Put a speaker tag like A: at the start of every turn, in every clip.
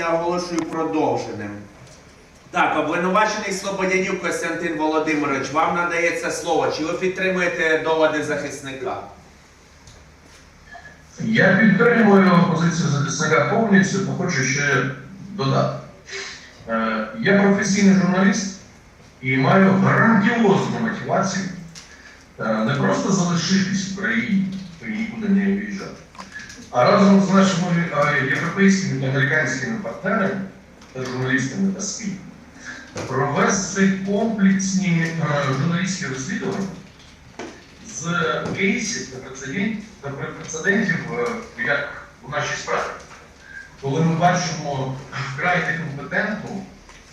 A: засідання оголошую продовженим. Так, обвинувачений Слободянюк Костянтин Володимирович, вам надається слово. Чи ви підтримуєте доводи захисника?
B: Я підтримую позицію захисника повністю, то хочу ще додати. Е, Я професійний журналіст і маю грандіозну мотивацію е, не просто залишитись в Україні і нікуди не виїжджати, а разом з нашими е, європейськими та американськими партнерами та журналістами та СМІ провести комплексні е, журналістські розслідування з кейсів та прецедентів, е, як у нашій справі, коли ми бачимо вкрай некомпетентну,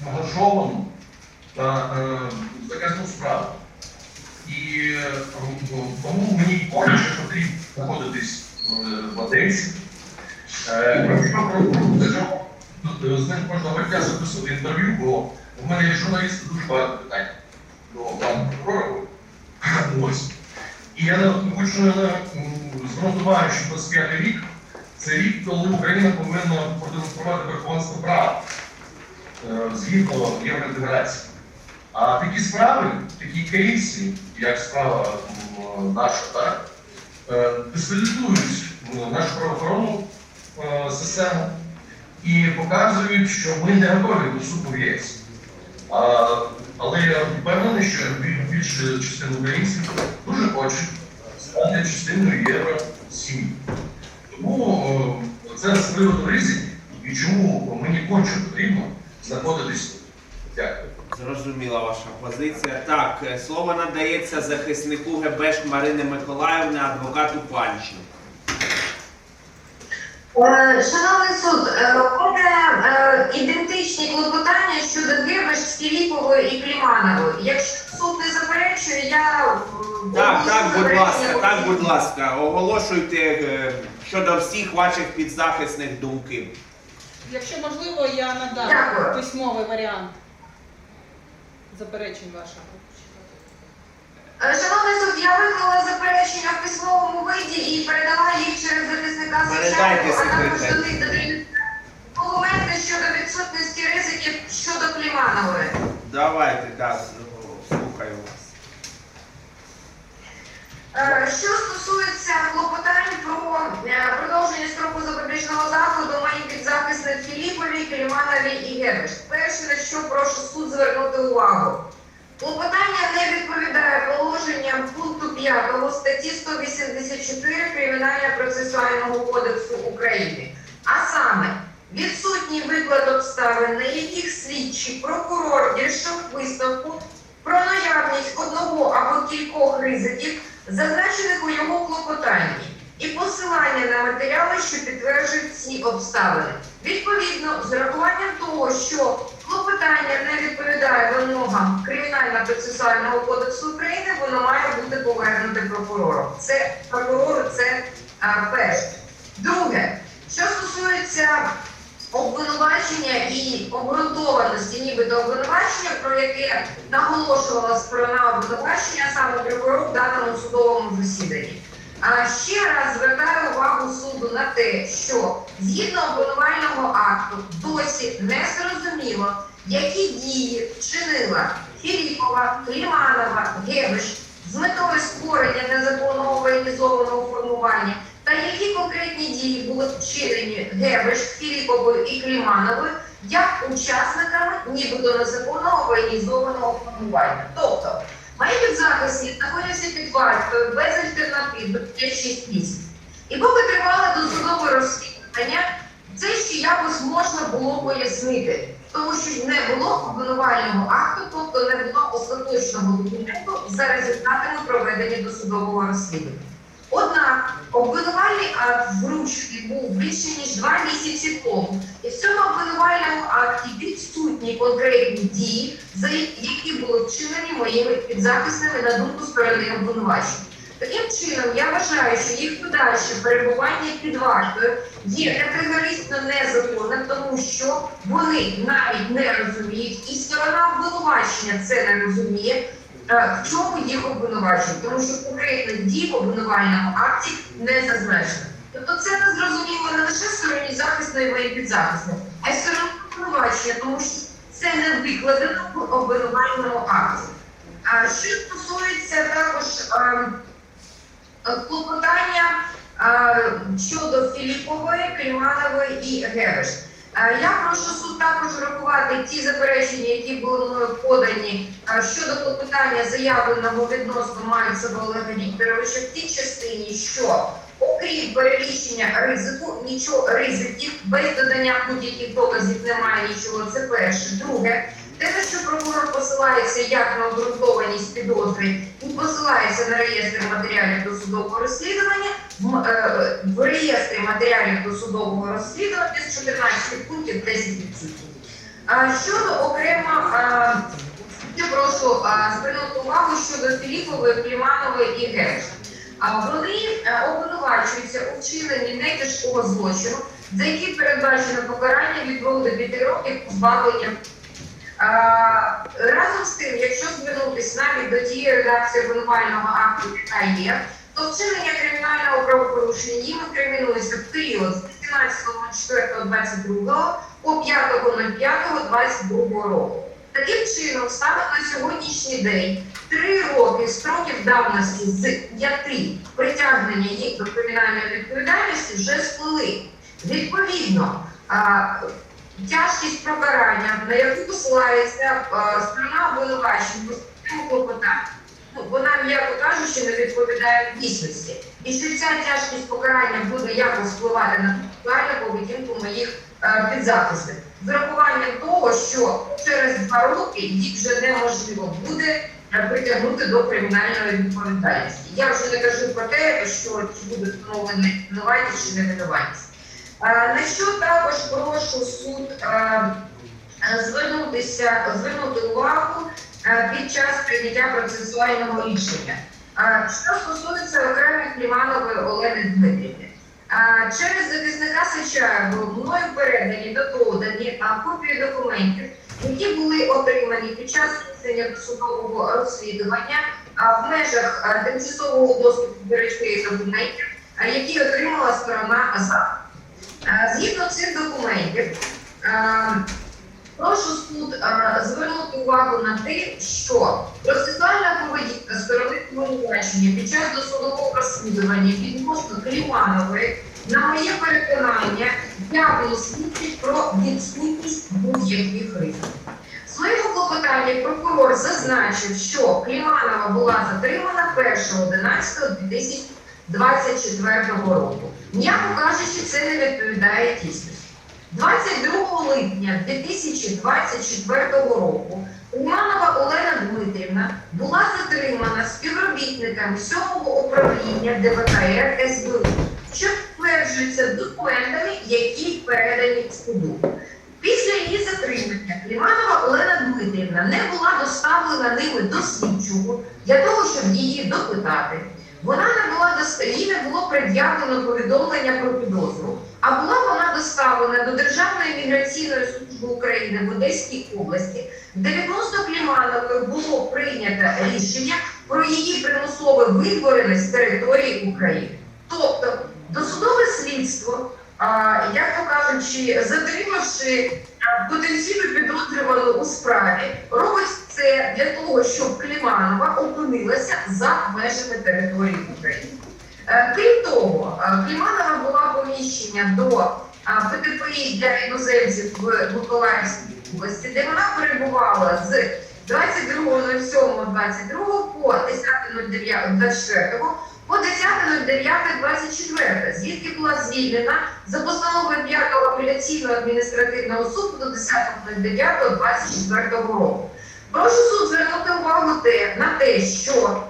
B: ангажовану та заказну справу. І тому мені конче потрібно знаходитись е, в Одесі. Е, Якщо про- Тут з ним можна виття записувати інтерв'ю, бо в мене є журналісти дуже багато питань до пана прокурора. І я хочу звернути увагу, що 25 рік це рік, коли Україна повинна продемонструвати верховенство права е, згідно євроінтеграції. А такі справи, такі кейси, як справа наша, так, е, дискредитують нашу правоохоронну е, систему і показують, що ми не готові до вступу в ЄС. Але я впевнений, що бі- більша частина українців дуже хочуть стати частиною євросім'ї. Тому е, це з приводу ризиків і чому мені конче потрібно знаходитись.
A: Зрозуміла ваша позиція. Так, е, слово надається захиснику ГБШ Марини Миколаївни, адвокату Панченко.
C: Е, Шановний суд, е, мене е, ідентичні клопотання щодо Гебеш, Філіпової і Кліманової. Якщо суд не заперечує, я
A: Так, так, будь ласка, так, будь ласка, оголошуйте щодо всіх ваших підзахисних думки.
D: Якщо можливо, я надам
C: Дякую.
D: письмовий варіант заперечень ваших.
C: Е, Шановний суд, я виклала заперечення в письмовому виді і передала їх через захисника
A: Передайте
C: Звичайного, а також до них додають документи щодо відсутності ризиків щодо Кліманової.
A: Давайте, так, слухаю вас.
C: Що стосується клопотань про е, продовження строку запобіжного заходу моїх підзахисних Філіпові, Кліманові і Гебеш. Перше, на що прошу суд звернути увагу. Клопотання не відповідає положенням пункту 5 статті 184 Кримінально-процесуального кодексу України. А саме, відсутній виклад обставин, на яких слідчий прокурор дійшов висновку про наявність одного або кількох ризиків, зазначених у його клопотанні, і посилання на матеріали, що підтверджують ці обставини. Відповідно, з урахуванням того, що клопотання не відповідає вимогам Кримінально-процесуального кодексу України, воно має бути повернуте прокурору. Це прокурору це а, перше. Друге, що стосується обвинувачення і обґрунтованості, нібито обвинувачення, про яке наголошувала сторона обвинувачення саме прокурор в даному судовому засіданні. А ще раз звертаю увагу суду на те, що згідно обвинувального акту досі не зрозуміло, які дії вчинила Філіпова, Кліманова, Гебеш з метою створення незаконного воєнізованого формування та які конкретні дії були вчинені Гебеш, Філіповою і Клімановою як учасниками нібито незаконного воєнізованого формування. Тобто, мої підзахисні знаходяться під вартою без альтернатив до 5-6 місяців. І поки тривало досудове розслідування, це ще якось можна було пояснити, тому що не було обвинувального акту, тобто не було остаточного документу за результатами проведення досудового розслідування. Однак обвинувальний акт вручений був більше ніж два місяці тому, і в цьому обвинувальному акті відсутні конкретні дії, за які були вчинені моїми підзахисними на думку сторони обвинувачення. Таким чином, я вважаю, що їх подальше перебування під вартою є категорично незаконним, тому що вони навіть не розуміють, і сторона обвинувачення це не розуміє. Е, В чому їх обвинувачення? Тому що конкретних дій в обвинувальному акті не зазначено. Тобто це не зрозуміло не лише стороні захисної моєї підзахисної, а й сторони обвинувачення, тому що це не викладено в обвинувальному акті. А що стосується також е, клопотання е, щодо Філіпової, Кліманової і Гевеш. Е, Я прошу суд також врахувати ті заперечення, які були подані е, щодо клопотання заявленого відносно Мальцева Олега Вікторовича в тій частині, що окрім перелічення ризику, нічого ризиків без додання будь-яких доказів немає нічого. Це перше. Друге, те, що прокурор посилається як на обґрунтованість підозри посилається на реєстр матеріалів досудового розслідування, в, е, в реєстрі матеріалів досудового розслідування з 14 пунктів 10 відсутні. Щодо окремо, я прошу звернути увагу щодо Філіпової, Кліманової і Геш. Вони е, обвинувачуються у вчиненні нетяжкого злочину, за який передбачено покарання від 2 до 5 років позбавлення Разом з тим, якщо звернутися навіть до тієї редакції обвинувального акту, яка є, то вчинення кримінального правопорушення їм інкримінується в період з 15.04.22 по 5.05.22 року. Таким чином, станом на сьогоднішній день, три роки строків давності з п'яти притягнення їх до кримінальної відповідальності вже сплили. Відповідно, тяжкість покарання, на яку посилається е, сторона обвинувачення ну, вона, м'яко кажучи, не відповідає дійсності. І що ця тяжкість покарання буде якось впливати на сексуальну поведінку моїх е, підзахисних. З урахуванням того, що через два роки їх вже неможливо буде е, притягнути до кримінальної відповідальності. Я вже не кажу про те, що чи буде встановлена винуватість чи не винуватість. Е, На що також прошу суд е, е, звернутися, звернути увагу під час прийняття процесуального рішення. Що стосується окремих Ліманової Олени Дмитрівни, через захисника Сичаєва мною передані та додані а, копії документів, які були отримані під час здійснення досудового розслідування в межах тимчасового доступу до речей документів, які отримала сторона АЗА. Згідно цих документів, прошу суд звернути увагу на те, що процесуальна поведінка сторони обвинувачення під час досудового розслідування відносно Кліманової, на моє переконання, явно свідчить про відсутність будь-яких ризиків. В своєму клопотанні прокурор зазначив, що Кліманова була затримана 1.11.2024 року. М'яко кажучи, це не відповідає дійсності. 22 липня 2024 року Кліманова Олена Дмитрівна була затримана співробітниками 7-го управління ДВКР СБУ, що підтверджується документами, які передані суду. Після її затримання Кліманова Олена Дмитрівна не була доставлена ними до слідчого для того, щоб її допитати. Вона не була їй не було пред'явлено повідомлення про підозру, а була вона доставлена до Державної міграційної служби України в Одеській області, де відносно Кліманової було прийнято рішення про її примусове витворення з території України. Тобто досудове слідство, як то кажучи, затримавши а, потенційно підозрювану у справі, робить це для того, щоб Кліманова опинилася за межами території України. Е, Крім того, е, Кліманова була поміщена до а, ПТПІ для іноземців в Миколаївській області, де вона перебувала з 22.07.22 по 10.09.24 по 10.09.24, звідки була звільнена за постановою 5-го апеляційного адміністративного суду до 10.09.24 року. Прошу суд звернути увагу те, на те, що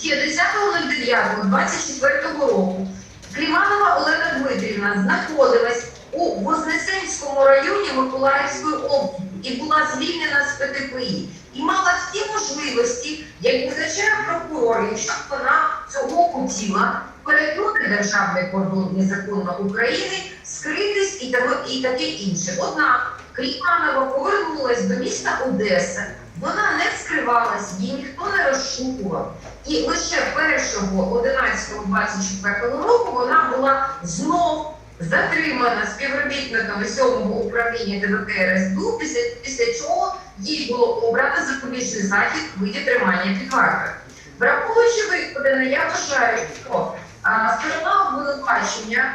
C: ще 10.09.24 року Кліманова Олена Дмитрівна знаходилась у Вознесенському районі Миколаївської області і була звільнена з ПТПІ. І мала всі можливості, як визначає прокурор, якщо вона цього хотіла, перетнути державний кордон незаконно України, скритись і, таке інше. Однак Кліманова повернулась до міста Одеса. Вона не скривалась, її ніхто не розшукував. І лише 1.11.24 року вона була знов затримана співробітниками сьомого управління ДВК після, після чого їй було обрано запобіжний захід в виді тримання під вартою. Враховуючи викладене, я вважаю, що а, сторона обвинувачення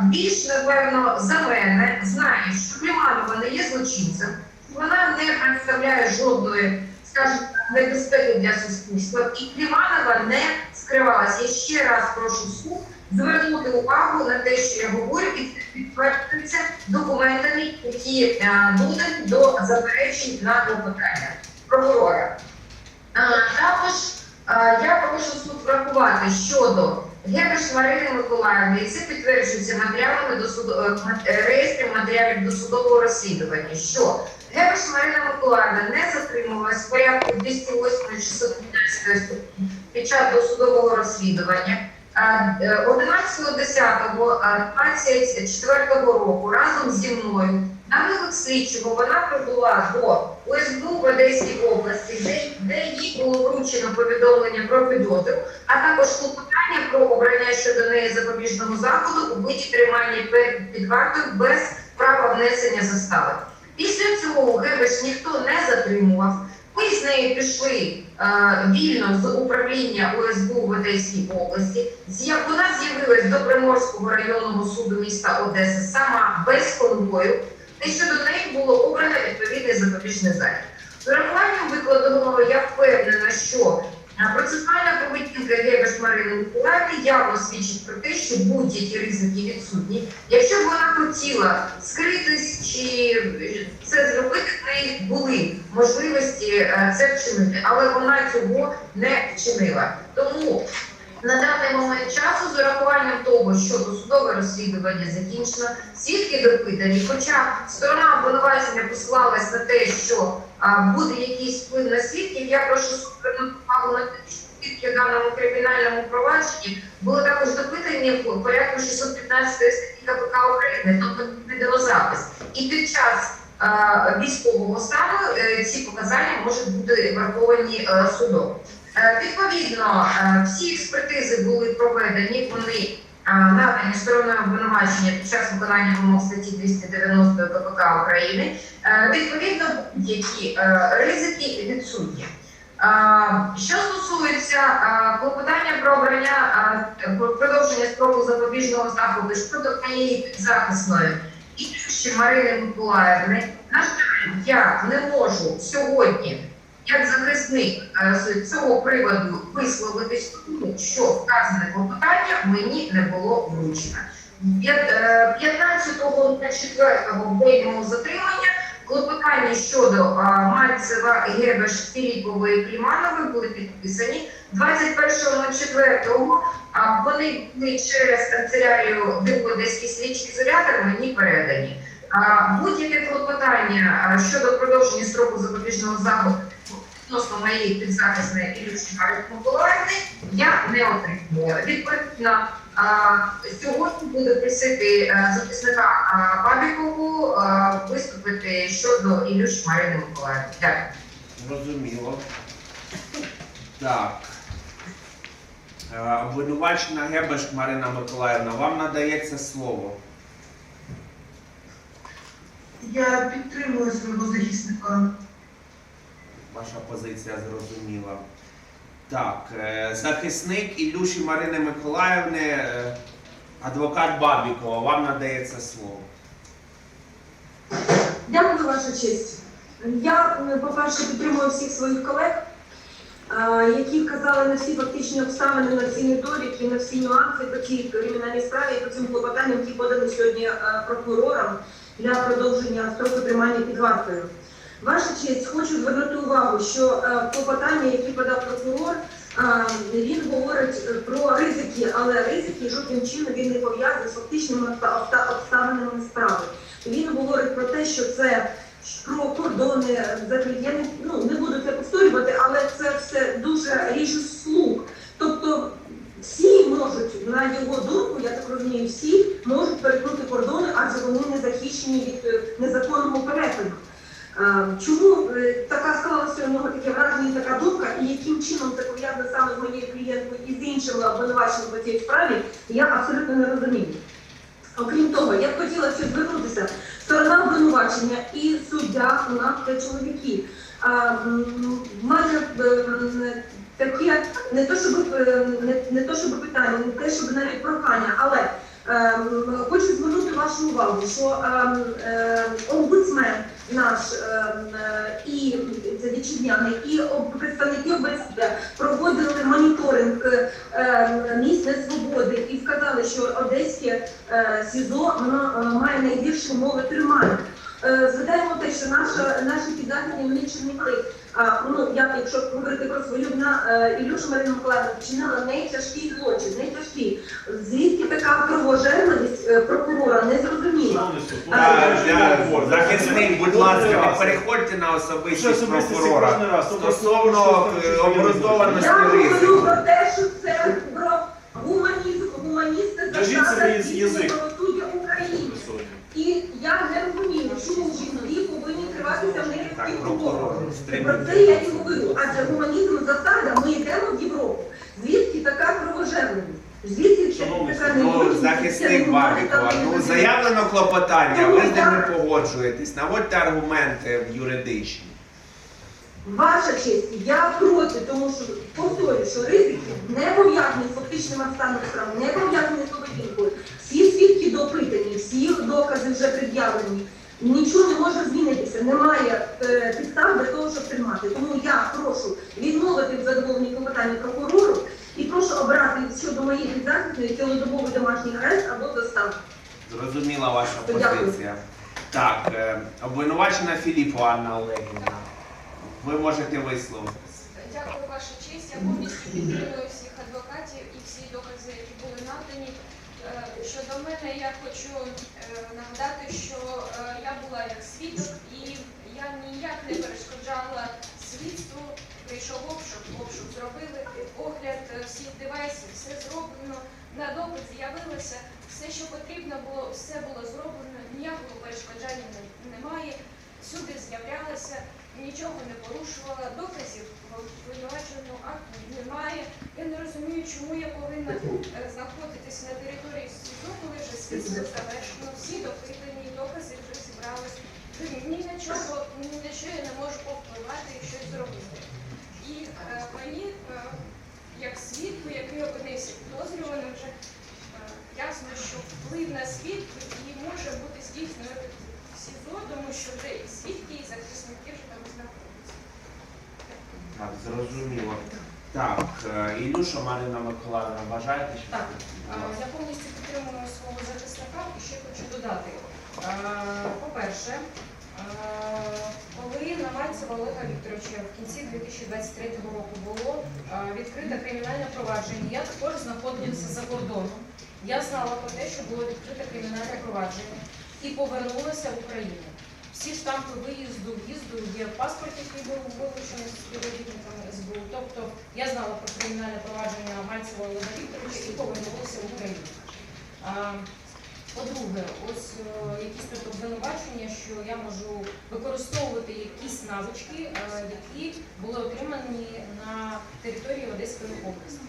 C: більш напевно за мене знає, що Кліманова не є злочинцем, вона не представляє жодної, скажімо небезпеки для суспільства, і Кліманова не скривалася. Я ще раз прошу суд звернути увагу на те, що я говорю, і це підтверджується документами, які е, додані до заперечень на клопотання прокурора. А, Також е, я прошу суд врахувати щодо Гебеш Марини Миколаївни, і це підтверджується матеріалами до суду е, е, реєстрів матеріалів досудового розслідування, що Гебеш Марина Миколаївна не затримувалась в порядку 208 615 статті під час досудового розслідування. Е, е, 11.10.24 року разом зі мною на слідчого вона прибула до УСБУ в Одеській області, де, де їй було вручено повідомлення про підозру, а також клопотання про обрання щодо неї запобіжного заходу у виді тримання під вартою без права внесення застави. Після цього Гебеш ніхто не затримував. Ми з нею пішли е, вільно з управління ОСБУ в Одеській області. Вона з'явилась до Приморського районного суду міста Одеси сама без конвою, і щодо неї було обрано відповідний запобіжний захід. З урахуванням викладеного я впевнена, що процесуальна поведінка Гебеш Марини Миколаївни явно свідчить про те, що будь-які ризики відсутні. Якщо б вона хотіла скритись чи це зробити, в неї були можливості е, це вчинити, але вона цього не вчинила. Тому на даний момент часу, з урахуванням того, що досудове розслідування закінчено, свідки допитані, хоча сторона обвинувачення посилалась на те, що а, буде якийсь вплив на свідків, я прошу звернути увагу на те, що свідки в даному кримінальному провадженні були також допитані в порядку 615 статті КПК України, тобто відеозапис. І під час а, військового стану е, ці показання можуть бути враховані е, судом. Е, Відповідно, е, всі експертизи були проведені, вони е, надані стороною обвинувачення під час виконання вимог статті 290 КПК України. Відповідно, е, ризики відсутні. Що стосується клопотання про обрання продовження строку запобіжного заходу щодо моєї підзахисної і Марини Миколаївни, на жаль, я не можу сьогодні як захисник е, з цього приводу висловитись, тому що вказане клопотання мені не було вручено. П'ят- е, 15.04 день мого затримання клопотання щодо е, Мальцева, Гебеш, Філіпової Кліманової були підписані. 21.04 а, вони були через канцелярію Диводеський слідчий ізолятор мені передані. Будь-яке клопотання щодо продовження строку запобіжного заходу відносно моєї підзахисної Ілюші Марії Миколаївни я не отримувала. Відповідно, сьогодні буду просити е, захисника а, Бабікову виступити щодо Ілюші Марії Миколаївни. Дякую.
A: Зрозуміло. Так. Е, Обвинувачена Гебеш Марина Миколаївна, вам надається слово.
E: Я підтримую свого захисника.
A: Ваша позиція зрозуміла. Так, е, захисник Ілюші Марини Миколаївни, е, адвокат Бабікова, вам надається слово.
F: Дякую, ваша честь. Я, по-перше, підтримую всіх своїх колег, е, які вказали на всі фактичні обставини, на всі недоліки, на всі нюанси по цій кримінальній справі і по цим клопотанням, які подані сьогодні е, прокурором для продовження строку тримання під вартою. Ваша честь, хочу звернути увагу, що е, клопотання, які подав прокурор, е, він говорить е, про ризики, але ризики жодним чином він не пов'язаний з фактичними обста- обста- обставинами справи. Він говорить про те, що це про кордони. Я не, ну, не буду це повторювати, але це все дуже ріже слух. Тобто всі можуть, на його думку, я так розумію, всі можуть перетнути кордони, адже вони не захищені від е, незаконного перетину. Е, Чому е, така склалася у нього таке враження, така думка, і яким чином це пов'язано саме з моєю клієнткою і з іншими обвинуваченими по цій справі, я абсолютно не розумію. Окрім того, я б хотіла звернутися. Сторона обвинувачення і суддя у нас це чоловіки. А, таке не то, щоб е, не, не то, щоб питання, не те, щоб навіть прохання, але ем, хочу звернути вашу увагу, що ем, е, омбудсмен наш ем, е, і це вітчизняний, і представники ОБСД проводили моніторинг ем, місць несвободи і сказали, що Одеське е, СІЗО воно е, має найбільші умови тримання. Згадаємо те, що наша, наші підзахідні вони чернівки, а, ну, я, якщо говорити про свою, вона, е, Ілюша Марина Миколаївна вчинила найтяжкий злочин, найтяжкий. Звідки така кровожерливість е, прокурора, не зрозуміло.
A: Так, я- Захисник, будь ласка, не переходьте на особистість прокурора. Стосовно е, обґрунтованості
F: Я говорю
A: ризику.
F: про те, що це про гуманізм, гуманісти
G: Держіть собі язик.
F: правосуддя України. І я не розумію, чому жінки повинні триватися в
A: Так, прокурор.
F: Про це я і говорю. Адже гуманізм засада, ми йдемо в Європу. Звідки така кровожерливість? Звідки
G: Шановний
F: така
A: Ну,
F: нелюдськість?
A: захисник
F: Це
A: Бабікова, ну заявлено клопотання, ви з ним не
F: Ну,
A: погоджуєтесь. Наводьте аргументи юридичні.
F: Ваша честь, я проти, тому що повторюю, що ризики не пов'язані з фактичним станом справи, не пов'язані з поведінкою. Всі свідки допитані, всі докази вже пред'явлені. Нічого не може змінитися, немає підстав для того, щоб тримати. Тому я прошу відмовити в задоволенні клопотання прокурору і прошу обрати щодо моєї підзахисної цілодобовий домашній арест або доставку.
A: Зрозуміла ваша
F: Дякую.
A: позиція. Так, е, обвинувачена Філіпова Анна Олегівна. Ви можете висловитись.
H: Дякую, ваша честь. Я повністю підтримую всіх адвокатів і всі докази, які були надані. Е, Щодо мене, я хочу е, нагадати, що е, я була як свідок ніяк не перешкоджала слідству. Прийшов обшук, обшук зробили, огляд е, всіх девайсів, все зроблено. На допит з'явилося, все, що потрібно було, все було зроблено, ніякого перешкоджання немає. Всюди з'являлася, нічого не порушувала, доказів в акту немає. Я не розумію, чому я повинна е, знаходитись на території СІЗО, коли вже слідство завершено, всі допитані, докази вже зібрались. Ні на чого, ні на що я не можу повпливати і щось зробити. І е, мені, е, як свідку, який опинився підозрюваним, вже е, ясно, що вплив на свідку і може бути здійснено в СІЗО, тому що вже і свідки, і захисники вже там знаходяться.
A: Так, зрозуміло. Так, е, Ілюша Марина Миколаївна, бажаєте щось?
I: Так. Я повністю підтримую свого захисника і ще хочу додати. Е, По-перше, е, коли на Мальцева Олега Вікторовича в кінці 2023 року було е, відкрите кримінальне провадження, я також знаходилася за кордоном. Я знала про те, що було відкрите кримінальне провадження і повернулася в Україну. Всі штампи виїзду, в'їзду є в паспорті, який був вилучений співробітниками СБУ. Тобто я знала про кримінальне провадження Мальцева Олега Вікторовича і повернулася в Україну. По-друге, ось е, якісь тут обвинувачення, що я можу використовувати якісь навички, е, які були отримані на території Одеської області.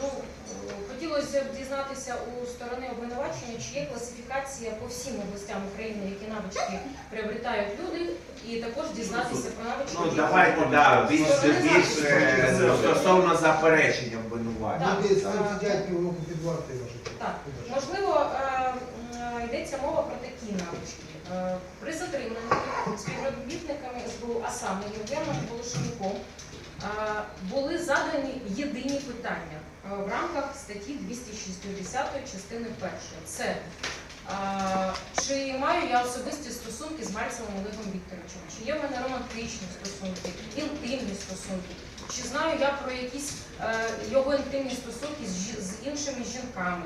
I: Ну, е, хотілося б дізнатися у сторони обвинувачення, чи є класифікація по всім областям України, які навички приобретають люди, і також дізнатися про навички.
A: Ну,
I: які
A: давайте, да, більш,
I: Сторони
A: більш
I: захисту.
A: е, стосовно заперечення обвинувачення.
I: Так.
J: Люди сидять півроку під вартою вашу.
I: Так, можливо, е, йдеться мова про такі навички. Е, При затриманні співробітниками СБУ, а саме Євгеном Волошенюком, е, були задані єдині питання е, в рамках статті 260 частини 1. Це чи маю я особисті стосунки з Мальцевим Олегом Вікторовичем? Чи є в мене романтичні стосунки, інтимні стосунки? Чи знаю я про якісь його інтимні стосунки з іншими жінками?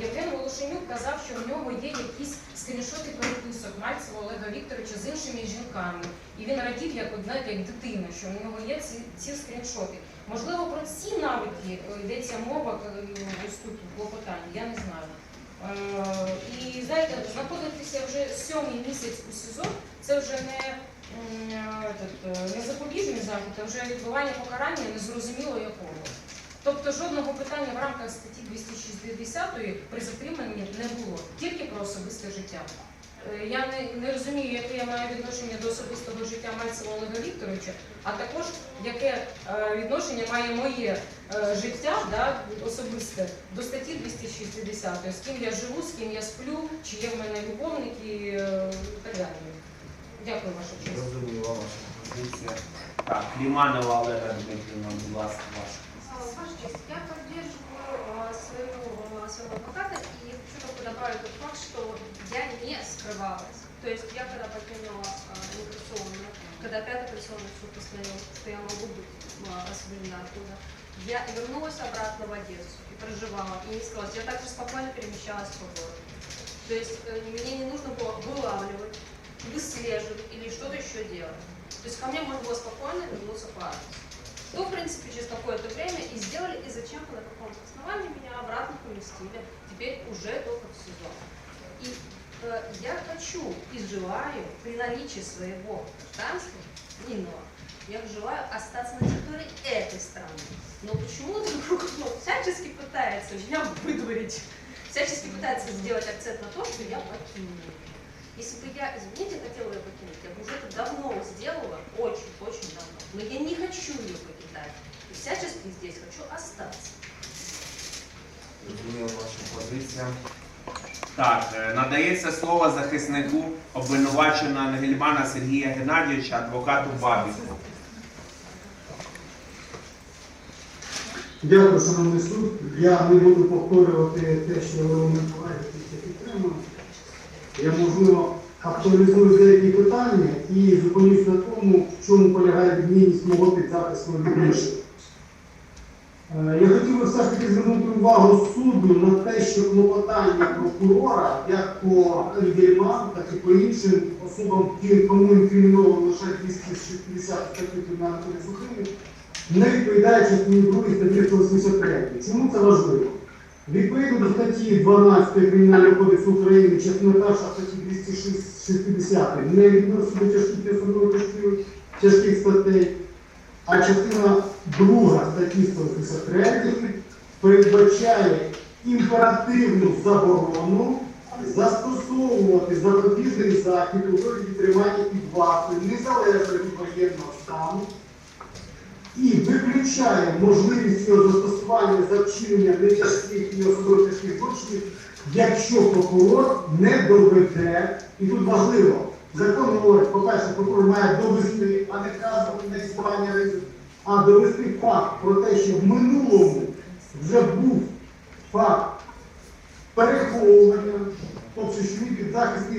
I: Євген Волошенюк казав, що в нього є якісь скріншоти переписок Мальцева Олега Вікторовича з іншими жінками. І він радів, як, знаєте, як дитина, що в нього є ці, ці скріншоти. Можливо, про ці навики е, йдеться мова е, ось тут в я не знаю. Е, І знаєте, знаходитися вже сьомий місяць у СІЗО, це вже не, не запобіжний захід, а вже відбування покарання незрозуміло якого. Тобто жодного питання в рамках статті 260 при затриманні не було, тільки про особисте життя. Е, Я не, не розумію, яке я маю відношення до особистого життя Мальцева Олега Вікторовича, а також яке е, відношення має моє е, життя да, особисте до статті 260, з ким я живу, з ким я сплю, чи є в мене любовники е, і так далі. Дякую, ваша честь.
A: Зрозуміла ваша позиція. Так, Кліманова Олега Дмитрівна, будь ласка, ваша.
K: Я поддерживаю а, своего, а, своего адвоката и хочу только добавить тот факт, что я не скрывалась. То есть я когда покинула а, миграционную, когда пятый апелляционный суд постановил, что я могу быть освобождена оттуда, я вернулась обратно в Одессу и проживала, и не скрылась. Я также спокойно перемещалась по городу. То есть э, мне не нужно было вылавливать, выслеживать или что-то еще делать. То есть ко мне можно было спокойно вернуться по адресу. То, в принципе, через какое-то время и сделали, и зачем-то на каком-то основании меня обратно поместили, теперь уже только в СИЗО. И э, я хочу и желаю при наличии своего гражданства, иного, я желаю остаться на территории этой страны. Но почему-то руководство всячески пытается меня выдворить, всячески пытается сделать акцент на то, что я покину. Если бы я, извините, хотела ее покинуть, я бы уже это давно сделала, очень-очень давно. Но я не хочу ее покидать. И всячески здесь хочу остаться.
A: Зрозуміла ваша позиція. Так, е, надається слово захиснику обвинуваченого Ангельмана Сергія Геннадійовича, адвокату Бабіку.
L: Дякую, шановний суд. Я не буду повторювати те, що Леонід колеги тільки підтримує. Я, можливо, актуалізую деякі питання і зупинюсь на тому, в чому полягає відмінність мого підзахису від інших. Е, Я хотів би все ж таки звернути увагу суду на те, що клопотання прокурора, як по Ельгельман, так і по іншим особам, кому інкриміновано лише 260 статті Кримінального України, не відповідає частині 2 статті 183. Чому це важливо? Відповідно до статті 12 Кримінального кодексу України, частина 1 статті 260 не відносить до тяжких особливо тяжких, статей, а частина 2 статті 163 передбачає імперативну заборону застосовувати запобіжний захід у вигляді тримання під вартою незалежно від воєнного стану і виключає можливість його застосування за вчинення нетяжких і особливо злочинів, якщо прокурор не доведе, і тут важливо, закон говорить, по-перше, прокурор має довести, а не вказувати на існування ризику, а довести факт про те, що в минулому вже був факт переховування, тобто, що він підзахисний